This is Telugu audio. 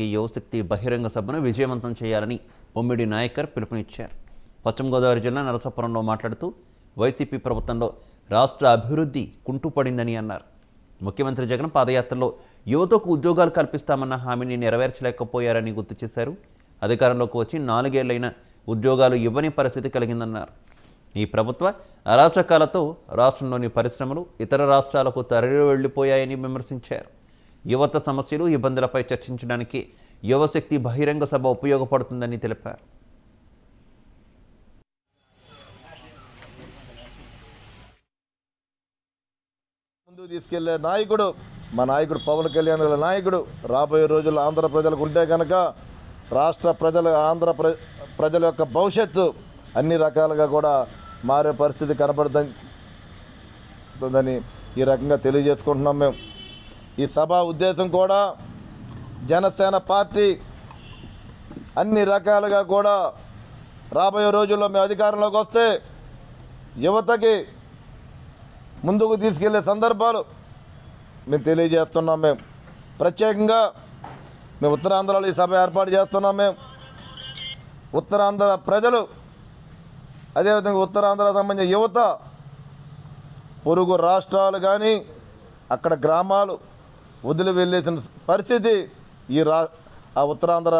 యువశక్తి బహిరంగ సభను విజయవంతం చేయాలని బొమ్మిడి నాయకర్ పిలుపునిచ్చారు. పశ్చిమ గోదావరి జిల్లా నరసాపురంలో మాట్లాడుతూ వైసీపీ ప్రభుత్వంలో రాష్ట్ర అభివృద్ధి కుంటుపడిందని అన్నారు. ముఖ్యమంత్రి జగన్ పాదయాత్రలో యువతకు ఉద్యోగాలు కల్పిస్తామన్న హామీని నెరవేర్చలేకపోయారని గుర్తు చేశారు. అధికారంలోకి వచ్చి నాలుగేళ్ళైన ఉద్యోగాలు ఇవ్వని పరిస్థితి కలిగిందన్నారు. ఈ ప్రభుత్వ అరాచకాలతో రాష్ట్రంలోని పరిశ్రమలు ఇతర రాష్ట్రాలకు తరలి వెళ్ళిపోయాయని విమర్శించారు. యువత సమస్యలు ఇబ్బందులపై చర్చించడానికి యువశక్తి బహిరంగ సభ ఉపయోగపడుతుందని తెలిపారు. ముందుకు తీసుకెళ్ళే నాయకుడు మా నాయకుడు పవన్ కళ్యాణ్ గారి నాయకుడు రాబోయే రోజుల్లో ఆంధ్ర ప్రజలకు ఉంటే కనుక రాష్ట్ర ప్రజల ఆంధ్ర ప్ర ప్రజల యొక్క భవిష్యత్తు అన్ని రకాలుగా కూడా మారే పరిస్థితి కనబడుతుందని ఈ రకంగా తెలియజేసుకుంటున్నాం మేము. ఈ సభ ఉద్దేశం కూడా జనసేన పార్టీ అన్ని రకాలుగా కూడా రాబోయే రోజుల్లో మేము అధికారంలోకి వస్తే యువతకి ముందుకు తీసుకెళ్ళే సందర్భాలు మేము తెలియజేస్తున్నాం మేము. ప్రత్యేకంగా మేము ఉత్తరాంధ్రలో ఈ సభ ఏర్పాటు చేస్తున్నాం మేము. ఉత్తరాంధ్ర ప్రజలు అదేవిధంగా ఉత్తరాంధ్ర సంబంధించిన యువత పొరుగు రాష్ట్రాలు కానీ అక్కడ గ్రామాలు వదిలి వెళ్ళేసిన పరిస్థితి ఈ రా ఆ ఉత్తరాంధ్ర